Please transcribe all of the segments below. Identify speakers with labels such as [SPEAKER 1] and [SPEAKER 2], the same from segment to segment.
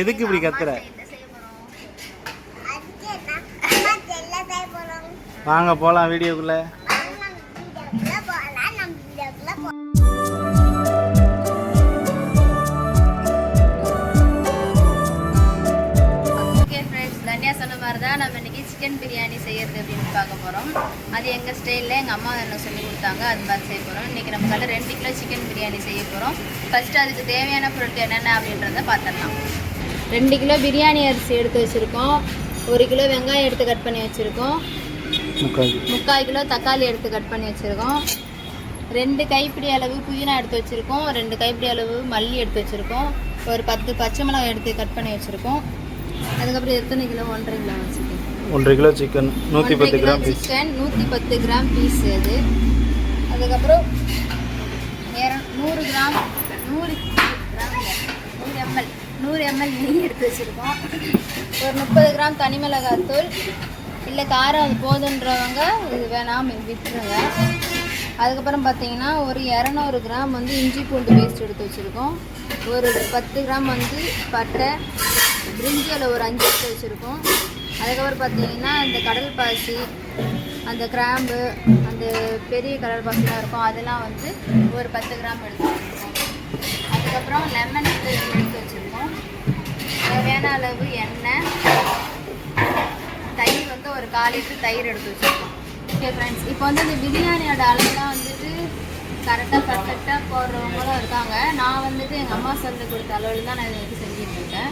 [SPEAKER 1] எதுக்கு இப்படி கத்துற? வாங்க போலாம் வீடியோக்குள்ள.
[SPEAKER 2] சொன்ன மாதிரி தான் நம்ம இன்றைக்கி சிக்கன் பிரியாணி செய்கிறது அப்படின்னு பார்க்க போகிறோம் அது எங்கள் ஸ்டைலில் எங்கள் அம்மா என்ன சொல்லி கொடுத்தாங்க அது மாதிரி செய்ய போகிறோம் இன்றைக்கி நம்ம கடை ரெண்டு கிலோ சிக்கன் பிரியாணி செய்ய போகிறோம் ஃபஸ்ட்டு அதுக்கு தேவையான பொருட்கள் என்னென்ன அப்படின்றத பார்த்துடலாம். ரெண்டு கிலோ பிரியாணி அரிசி எடுத்து வச்சுருக்கோம். ஒரு கிலோ வெங்காயம் எடுத்து கட் பண்ணி வச்சுருக்கோம்.
[SPEAKER 1] முக்கால்
[SPEAKER 2] கிலோ. தக்காளி எடுத்து கட் பண்ணி வச்சுருக்கோம். ரெண்டு கைப்பிடி அளவு புதினா எடுத்து வச்சுருக்கோம். ரெண்டு கைப்பிடி அளவு மல்லி எடுத்து வச்சுருக்கோம். ஒரு பத்து பச்சை மிளகாய் எடுத்து கட் பண்ணி வச்சுருக்கோம். அதுக்கப்புறம் எத்தனை கிலோ? ஒன்றரை கிலோ சிக்கன்
[SPEAKER 1] ஒன்றரை கிலோ சிக்கன் நூற்றி பத்து கிராம்
[SPEAKER 2] சிக்கன் நூற்றி பத்து கிராம் பீஸ் அது. அதுக்கப்புறம் நூறு கிராம் நூறு கிராம் நூறு எம்எல் நூறு எம்எல் நெய் எடுத்து வச்சுருக்கோம். ஒரு முப்பது கிராம் தனி மிளகாய் தூள் இல்லை காரம் அது போதுன்றவங்க இது வேணாம் விட்டுருங்க. அதுக்கப்புறம் பார்த்தீங்கன்னா ஒரு இரநூறு கிராம் வந்து இஞ்சி பூண்டு பேஸ்ட் எடுத்து வச்சுருக்கோம். ஒரு பத்து கிராம் வந்து பட்டை பிரிஞ்சியில் ஒரு அஞ்சு எடுத்து வச்சுருக்கோம். அதுக்கப்புறம் பார்த்தீங்கன்னா அந்த கடல் பாசி அந்த கிராம்பு அந்த பெரிய கடல் பாசிலாம் இருக்கும் அதெல்லாம் வந்து ஒரு பத்து கிராம் எடுத்து வச்சுருக்கோம். அதுக்கப்புறம் லெமன் வந்து எடுத்து வச்சுருக்கோம். தேவையான அளவு எண்ணெய் தயிர் வந்து ஒரு கால் லிட்டர் தயிர் எடுத்து வச்சுருக்கோம். ஓகே ஃப்ரெண்ட்ஸ் இப்போ வந்து இந்த பிரியாணியோட அளவுலாம் வந்துட்டு கரெக்டாக பர்ஃபெக்டாக போடுறவங்களும் இருக்காங்க. நான் வந்துட்டு எங்கள் அம்மா சொல்லி கொடுத்த அளவில் தான் நான் எனக்கு செஞ்சுட்டு இருக்கேன்.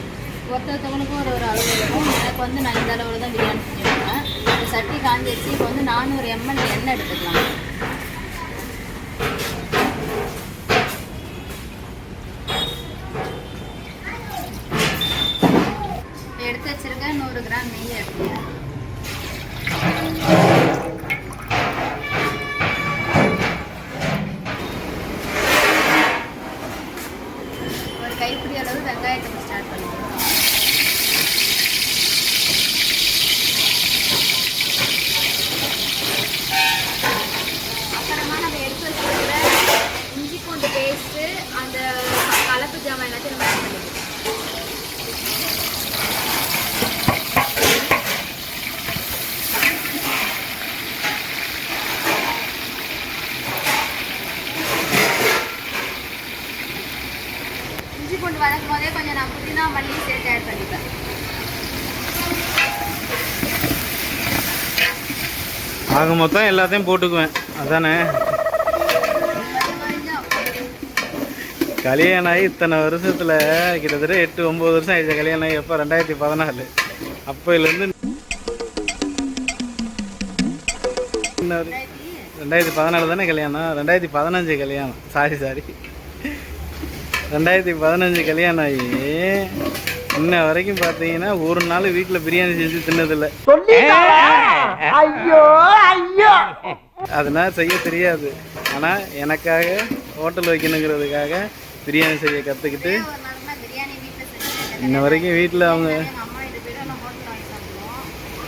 [SPEAKER 2] ஒருத்தவங்களுக்கும் ஒரு ஒரு அளவு இருக்கும். எனக்கு வந்து நான் இந்த அளவில் தான் பிரியாணி செஞ்சுருக்கேன் சட்டி காஞ்சிருச்சு. இப்போ வந்து நானூறு எம்எல் எண்ணெய் எடுத்துக்கலாம். கைப்பிடி அளவு வெங்காயத்தை ஸ்டார்ட் பண்ணிக்கலாம் அப்புறமா நம்ம எடுத்து வச்சிருக்கிற இஞ்சி பூண்டு பேஸ்ட்டு அந்த கலப்பு ஜாமான் எல்லாத்தையும் நம்ம ஆட் பண்ணிக்கலாம் இஞ்சி பூண்டு வதக்கும் போதே கொஞ்சம் நான் புதினா மல்லி சேர்த்து ஆட் பண்ணிப்பேன்.
[SPEAKER 1] ஆக மொத்தம் எல்லாத்தையும் போட்டுக்குவேன். அதானே? கல்யாணம் ஆகி இத்தனை வருஷத்தில் கிட்டத்தட்ட எட்டு ஒம்பது வருஷம் ஆயிடுச்சு. கல்யாணம் ஆகி எப்போ? ரெண்டாயிரத்தி பதினாலு. அப்போலேருந்து ரெண்டாயிரத்தி பதினாலு தானே கல்யாணம்? ரெண்டாயிரத்தி பதினஞ்சு கல்யாணம். சாரி சாரி ரெண்டாயிரத்தி பதினஞ்சு கல்யாணம் ஆகி இன்ன வரைக்கும் பார்த்தீங்கன்னா ஒரு நாள் வீட்டில் பிரியாணி செஞ்சு தின்னதில்லை. அதனால் செய்ய தெரியாது. ஆனால் எனக்காக ஹோட்டல் வைக்கணுங்கிறதுக்காக பிரியாணி செய்ய கற்றுக்கிட்டு இன்ன வரைக்கும் வீட்டில் அவங்க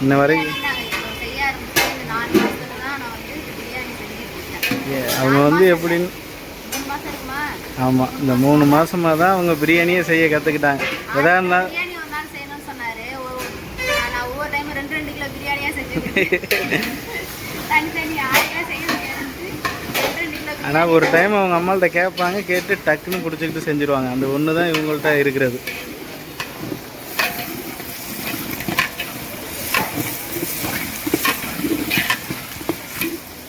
[SPEAKER 1] இன்ன வரைக்கும் அவங்க வந்து எப்படின்னு ஆமாம் இந்த மூணு மாசமாக தான் அவங்க பிரியாணியே செய்ய கற்றுக்கிட்டாங்க எதா இருந்தால் ஆனால் ஒரு டைம் அவங்க அம்மாள்கிட்ட கேட்பாங்க கேட்டு டக்குன்னு பிடிச்சிக்கிட்டு செஞ்சுருவாங்க. அந்த ஒன்று தான் இவங்கள்ட்ட இருக்கிறது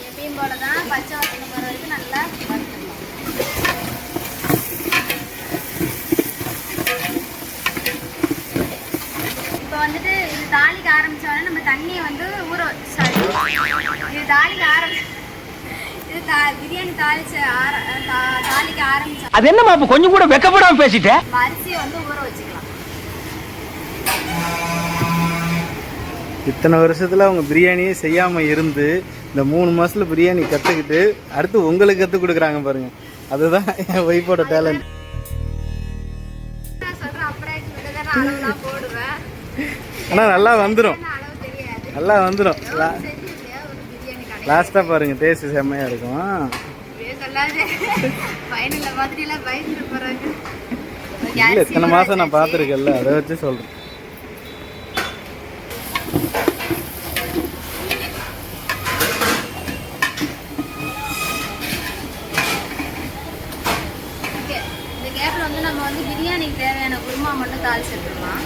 [SPEAKER 2] எப்பயும் போல தான் பச்சை வாசனை போகிற வரைக்கும் நல்லா வறுத்துடலாம் இப்போ வந்துட்டு இது தாளிக்க ஆரம்பிச்சோடனே நம்ம தண்ணியை வந்து ஊற சாரி இது தாளிக்க ஆரம்பி இது தா பிரியாணி தாளிச்சு ஆர தா- தாளிக்க ஆரம்பிச்ச
[SPEAKER 3] அது என்னமா இப்ப கொஞ்சம் கூட வெக்கப்படாம பேசிட்ட?
[SPEAKER 2] அரிசியை வந்து ஊற வச்சுக்கலாம்.
[SPEAKER 1] இத்தனை வருஷத்தில் அவங்க பிரியாணியே செய்யாமல் இருந்து இந்த மூணு மாசத்துல பிரியாணி கற்றுக்கிட்டு அடுத்து உங்களுக்கு கற்றுக் கொடுக்குறாங்க பாருங்க. அதுதான் என் ஒய்ஃபோட டேலண்ட் ஆனால் நல்லா வந்துடும்
[SPEAKER 2] என்ன
[SPEAKER 1] நல்லா வந்துடும் லாஸ்ட்டாக பாருங்க டேஸ்ட் செம்மையாக இருக்கும்.
[SPEAKER 2] ஃபைனலில் மாதிரிலாம் பயந்துட்டு போகிறாங்க
[SPEAKER 1] இல்லை இத்தனை மாதம் நான் பார்த்துருக்கேன்ல அதை வச்சு சொல்கிறேன்
[SPEAKER 2] ஓகே இந்த கேப்பில் வந்து நம்ம வந்து பிரியாணிக்கு தேவையான குருமா மட்டும் தாளிச்சிட்டுருலாம்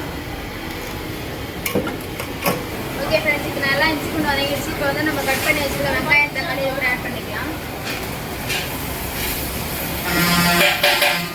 [SPEAKER 2] ஓகே ஃப்ரெண்ட்ஸ் இப்போ நல்லா இஞ்சி கொண்டு வதங்கிடுச்சு இப்போ வந்து நம்ம கட் பண்ணி வச்சுருக்க வெங்காயம் தக்காளி ஆட் பண்ணிக்கலாம். Thank you.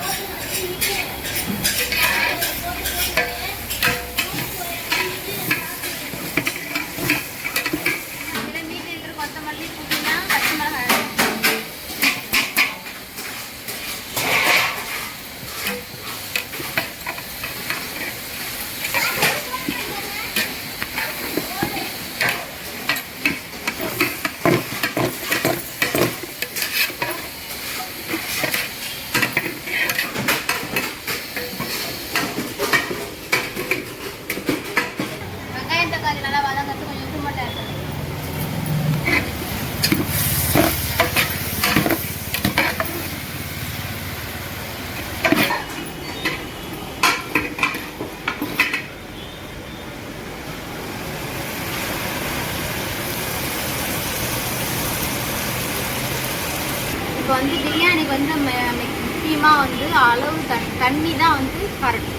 [SPEAKER 2] முக்கியமாக வந்து அளவு தண்ணி தண்ணி தான் வந்து கரெக்ட்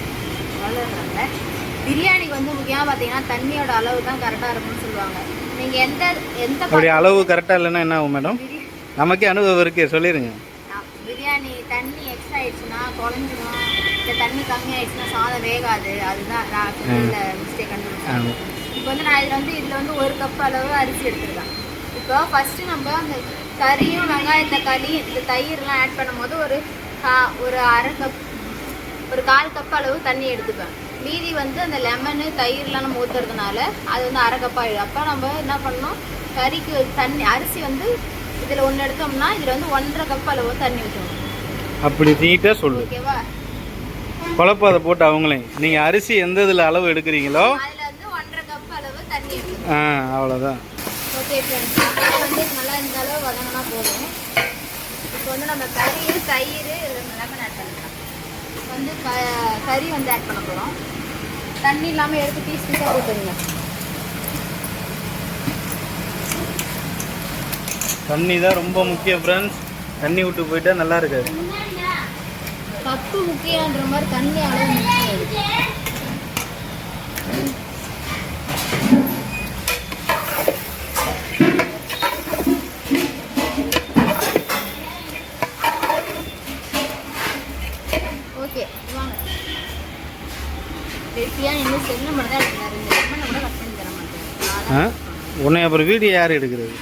[SPEAKER 2] வளர்றாங்க பிரியாணிக்கு வந்து முக்கியமாக பார்த்தீங்கன்னா தண்ணியோட அளவு தான் கரெக்டாக இருக்கும்னு சொல்லுவாங்க. நீங்கள் எந்த எந்த
[SPEAKER 1] அப்படி அளவு கரெக்டாக இல்லைன்னா என்ன ஆகும் மேடம் நமக்கே அனுபவம் இருக்கே சொல்லிடுங்க
[SPEAKER 2] பிரியாணி தண்ணி எக்ஸ்ட்ரா ஆயிடுச்சுன்னா குழஞ்சிரும். இல்லை தண்ணி கம்மி ஆயிடுச்சுன்னா சாதம் வேகாது. அதுதான் நான் மிஸ்டேக் கண்டுபிடிச்சேன் இப்போ வந்து நான் இதில் வந்து இதில் வந்து ஒரு கப் அளவு அரிசி எடுத்துருக்கேன் இப்போ ஃபஸ்ட்டு நம்ம அந்த கறியும் வெங்காய தக்காளி இந்த தயிர்லாம் ஆட் பண்ணும்போது ஒரு கா- ஒரு அரை கப் ஒரு கால் கப் அளவு தண்ணி எடுத்துப்பேன். மீதி வந்து அந்த லெமனு தயிர்லாம் நம்ம ஊற்றுறதுனால அது வந்து அரை கப் ஆகிடும் அப்போ நம்ம என்ன பண்ணணும்? கறிக்கு தண்ணி அரிசி வந்து இதில் ஒன்று எடுத்தோம்னா இதில் வந்து ஒன்றரை கப் அளவு தண்ணி ஊற்றணும்
[SPEAKER 1] அப்படி நீட்டாக சொல்லு.
[SPEAKER 2] ஓகேவா?
[SPEAKER 1] குழப்பம் அதை போட்டு அவங்களே. நீங்கள் அரிசி எந்த இதில் அளவு எடுக்கிறீங்களோ?
[SPEAKER 2] அதில் வந்து ஒன்றரை கப் அளவு தண்ணி
[SPEAKER 1] ஆ அவ்வளோதான்
[SPEAKER 2] ஓகே ஃப்ரெண்ட்ஸ் நல்லா இந்த அளவு வதங்கினா போதும். வந்து நம்ம கறி தயிர் லெமன் ஆட் பண்ணிக்கலாம். வந்து க கறி வந்து ஆட் பண்ண போகிறோம் தண்ணி இல்லாமல் எடுத்து பீஸ் பீஸாக போட்டுருங்க.
[SPEAKER 1] தண்ணி தான் ரொம்ப முக்கியம் ஃப்ரெண்ட்ஸ் தண்ணி விட்டு போயிட்டா நல்லா இருக்காது.
[SPEAKER 2] கப்பு முக்கியன்ற மாதிரி தண்ணி அளவு முக்கியம் ஓகே வாங்க ரெசியாக இன்னும் செல்ல மட்டும் தான் எடுக்கிறாரு இந்த லெமனை கூட கட் பண்ணி தர மாட்டேன்
[SPEAKER 1] ஆ? உன்னை அப்புறம் வீடியோ யார் எடுக்கிறது?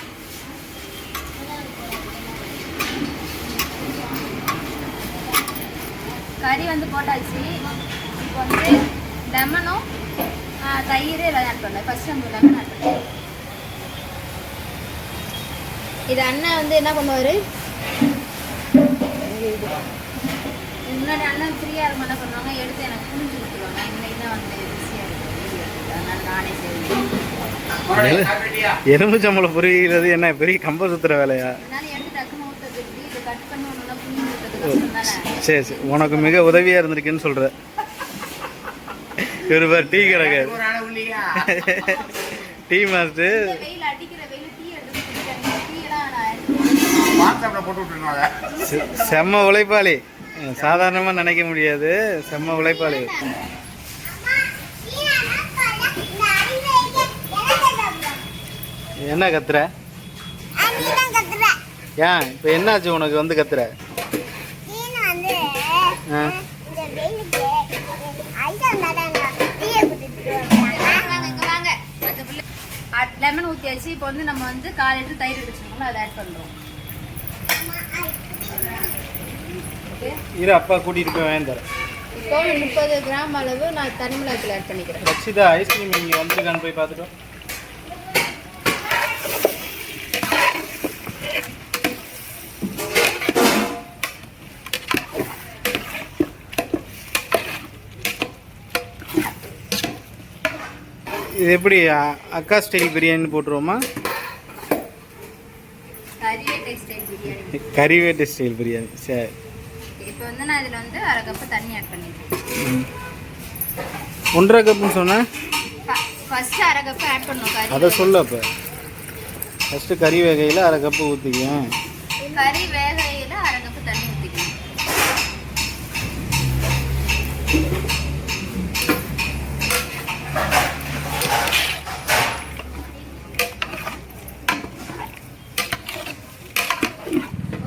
[SPEAKER 2] கறி வந்து போட்டாச்சு. இப்போ வந்து லெமனும் தயிர் எல்லாம் ஆட் பண்ணல ஃபர்ஸ்ட் நம்ம லெமன் ஆட் பண்ணலாம் இது அண்ணன் வந்து என்ன பண்ணுவார்? முன்னாடி அண்ணன் ஃப்ரீயாக இருக்கும் என்ன பண்ணுவாங்க? எடுத்து எனக்கு புரிஞ்சு விட்டுருவாங்க இன்னைக்கு தான் வந்து பிஸியாக இருக்குது அதனால நானே செய்வேன்
[SPEAKER 1] எலும்பு சம்பளம் புரிகிறது என்ன பெரிய கம்ப சுத்துற வேலையா? சரி சரி உனக்கு மிக உதவியாக இருந்திருக்குன்னு சொல்ற. இவர் டீ கிடக்காரு. Tea master. செ- செம்ம உழைப்பாளி. சாதாரணமாக நினைக்க முடியாது. செம்ம உழைப்பாளி. என்ன கத்துற? ஏன் இப்போ என்னாச்சு உனக்கு வந்து கத்துற?
[SPEAKER 2] லெமன் ஊற்றியாச்சு இப்போ வந்து நம்ம வந்து கால் லிட்டர் தயிர் எடுத்துருக்கோம்ல அதை ஆட் பண்ணுறோம்
[SPEAKER 1] இரு அப்பா கூட்டிகிட்டு போய் வாங்கி தரேன்
[SPEAKER 2] இப்போ முப்பது கிராம் அளவு நான் தனி ஆட் பண்ணிக்கிறேன்.
[SPEAKER 1] ரக்ஷிதா ஐஸ்கிரீம் இங்கே வந்திருக்கான்னு போய் பார்த்துட்டோம் இது எப்படி அக்கா ஸ்டைல் பிரியாணி போட்டுருவோமா?
[SPEAKER 2] கறிவேட்டை ஸ்டைல் பிரியாணி.
[SPEAKER 1] சரி.
[SPEAKER 2] இப்போ வந்து நான் இதில் வந்து அரை கப்பு தண்ணி ஆட்
[SPEAKER 1] ஒன்றரை கப்புன்னு சொன்னேன்
[SPEAKER 2] ஃபர்ஸ்ட் அரை கப்பு ஆட்
[SPEAKER 1] அதை சொல்லு அப்போ. ஃபஸ்ட்டு கறி வகையில் அரை கப்பு ஊற்றிக்கேன்
[SPEAKER 2] கறி வேகையில் அரை கப்பு தண்ணி ஊற்றிக்கணும்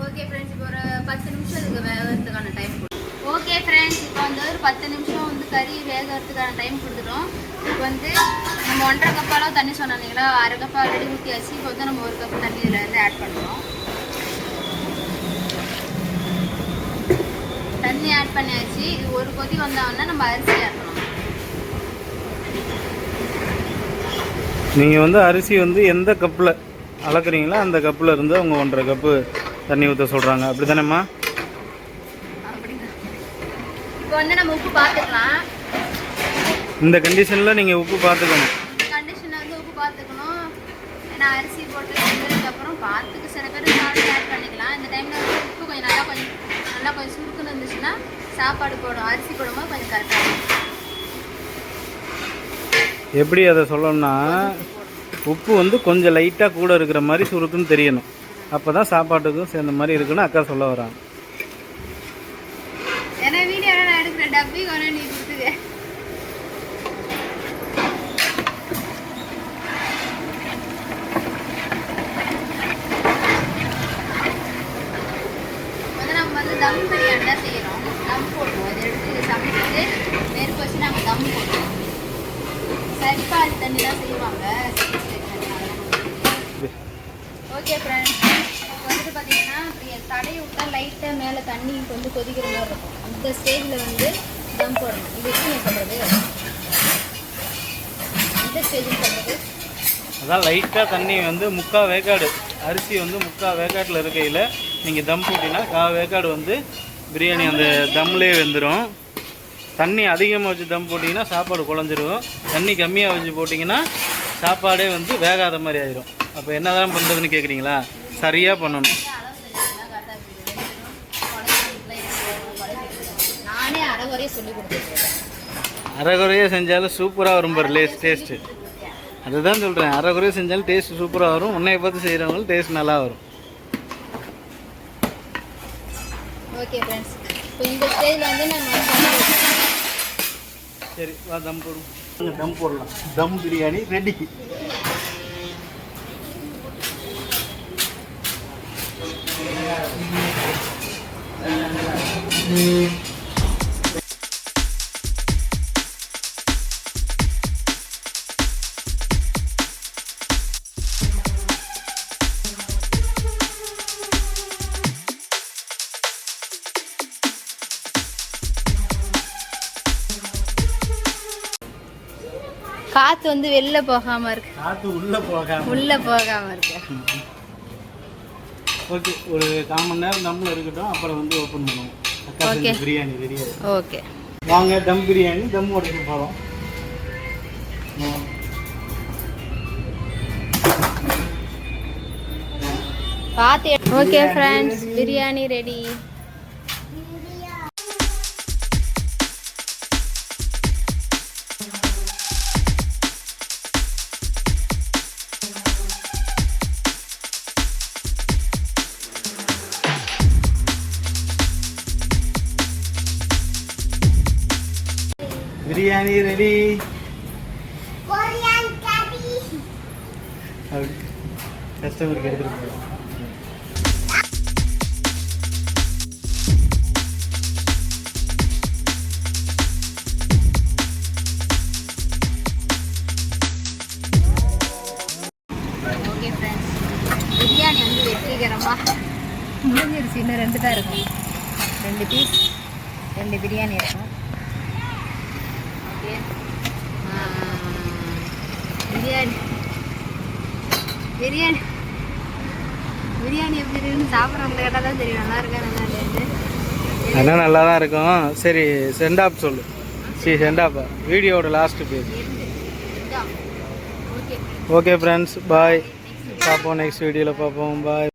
[SPEAKER 2] ஓகே ஃப்ரெண்ட்ஸ் இப்போ ஒரு பத்து நிமிஷம் இதுக்கு வேகிறதுக்கான டைம் ஓகே ஃப்ரெண்ட்ஸ் இப்போ வந்து ஒரு பத்து நிமிஷம் வந்து கறி வேகிறதுக்கான டைம் கொடுத்துட்டோம் இப்போ வந்து நம்ம ஒன்றரை கப் அளவு தண்ணி சொன்னீங்களா அரை கப் ஆல்ரெடி ஊற்றியாச்சு இப்போ வந்து நம்ம ஒரு கப் தண்ணி இதில் இருந்து ஆட் பண்ணுறோம் தண்ணி ஆட் பண்ணியாச்சு. இது ஒரு கொதி வந்தோடனே நம்ம அரிசி பண்ணணும்
[SPEAKER 1] நீங்கள் வந்து அரிசி வந்து எந்த கப்பில் அளக்குறீங்களோ அந்த கப்பில் இருந்து அவங்க ஒன்றரை கப்பு தண்ணி ஊற்ற சொல்கிறாங்க அப்படி தானேம்மா
[SPEAKER 2] இப்போ வந்து நம்ம உப்பு பார்த்துக்கலாம்.
[SPEAKER 1] இந்த கண்டிஷனில் நீங்கள் உப்பு பார்த்துக்கணும்.
[SPEAKER 2] கண்டிஷனில் வந்து உப்பு பார்த்துக்கணும். ஏன்னா அரிசி போட்டு செஞ்சதுக்கப்புறம் பார்த்துக்கு சில பேர் சால்ட் ஆட் பண்ணிக்கலாம். இந்த டைமில் உப்பு கொஞ்சம் நல்லா கொஞ்சம் நல்லா கொஞ்சம் சுருக்குன்னு இருந்துச்சுன்னா சாப்பாடு போடும் அரிசி போடும்போது கொஞ்சம் கரெக்டாக
[SPEAKER 1] எப்படி அதை சொல்லணும்னா உப்பு வந்து கொஞ்சம் லைட்டாக கூட இருக்கிற மாதிரி சுருக்குன்னு தெரியணும். அப்போ தான் சாப்பாட்டுக்கும் சேர்ந்த மாதிரி இருக்குன்னு அக்கா சொல்ல வராங்க.
[SPEAKER 2] ஏன்னா வீடியோவில் நான் எடுக்கிற டப்பி கொண்டு நீ கொடுத்துக்க. வந்து நம்ம வந்து தம் பிரியாணி தான் செய்கிறோம் தம் போடுவோம். அதை எடுத்து சமைச்சிட்டு நெருப்பு வச்சு நாங்கள் தம் போடுவோம். சரிப்பாதி தண்ணி தான் செய்வாங்க. ஓகே ஃப்ரெண்ட்ஸ் இப்போ வந்துட்டு பார்த்தீங்கன்னா இப்படி தடையை விட்டால் லைட்டாக மேலே தண்ணி வந்து கொதிக்கிற மாதிரி இருக்கும். அந்த ஸ்டேஜில் வந்து தம் போடணும். இது எப்படி சொல்கிறது எந்த ஸ்டேஜில் சொல்கிறது
[SPEAKER 1] அதான் லைட்டாக தண்ணி வந்து முக்கால் வேக்காடு. அரிசி வந்து முக்கால் வேக்காட்டில் இருக்கையில் நீங்கள் தம் போட்டிங்கன்னா கா வேக்காடு வந்து பிரியாணி அந்த தம்லேயே வெந்துடும் தண்ணி அதிகமாக வச்சு தம் போட்டிங்கன்னா சாப்பாடு குழஞ்சிரும். தண்ணி கம்மியாக வச்சு போட்டிங்கன்னா சாப்பாடே வந்து வேகாத மாதிரி ஆயிரும். அப்போ என்ன தான் பண்ணுறதுன்னு கேட்குறீங்களா சரியாக பண்ணணும் அரைகுறையாக செஞ்சாலும் சூப்பராக வரும் பாரு லேஸ் டேஸ்ட்டு. அதுதான் சொல்கிறேன் அரைகுறையாக செஞ்சாலும் டேஸ்ட் சூப்பராக வரும். உன்னைய பார்த்து செய்கிறவங்களுக்கு டேஸ்ட் நல்லா வரும்.
[SPEAKER 2] ஓகே ஃப்ரெண்ட்ஸ் இப்போ இந்த ஸ்டேஜில் வந்து நம்ம
[SPEAKER 1] சரி வா தம் போடுவோம். தம் போடலாம். Dum biryani ready Mm-hmm.
[SPEAKER 2] காற்று வந்து வெளில போகாமல் இருக்கு.
[SPEAKER 1] காற்று உள்ளே போகாம
[SPEAKER 2] உள்ளே போகாமல் இருக்கு.
[SPEAKER 1] ஓகே ஒரு கால் மணி நேரம் தம்மில் இருக்கட்டும் அப்புறம் வந்து ஓப்பன் பண்ணுவோம்.
[SPEAKER 2] Okay.
[SPEAKER 1] பிரியாணி ரெடியாக
[SPEAKER 2] ஓகே.
[SPEAKER 1] வாங்க தம் பிரியாணி தம் உடைக்க போகிறோம்
[SPEAKER 2] பார்த்து okay friends biryani ready
[SPEAKER 1] biryani ready கஸ்டமருக்கு
[SPEAKER 2] ஃப்ரெண்ட்ஸ் பிரியாணி வந்து வெற்றிகரமாக முடிஞ்சிருச்சு. இன்னும் ரெண்டு தான் இருக்கும். ரெண்டு பீஸ் ரெண்டு பிரியாணி இருக்கும். ஓகே பிரியாணி. பிரியாணி. பிரியாணி எப்படி இருக்குன்னு சாப்பிட்றவங்க கேட்டால் தான் தெரியும். நல்லா இருக்கா நல்லா இல்லைன்னு
[SPEAKER 1] அதெல்லாம் நல்லா தான் இருக்கும். சரி சென்ட் ஆப் சொல்லு சரி சென்ட் ஆப்பா வீடியோவோட last
[SPEAKER 2] okay.
[SPEAKER 1] Okay friends bye பார்ப்போம் நெக்ஸ்ட் வீடியோவில் பார்ப்போம். பாய்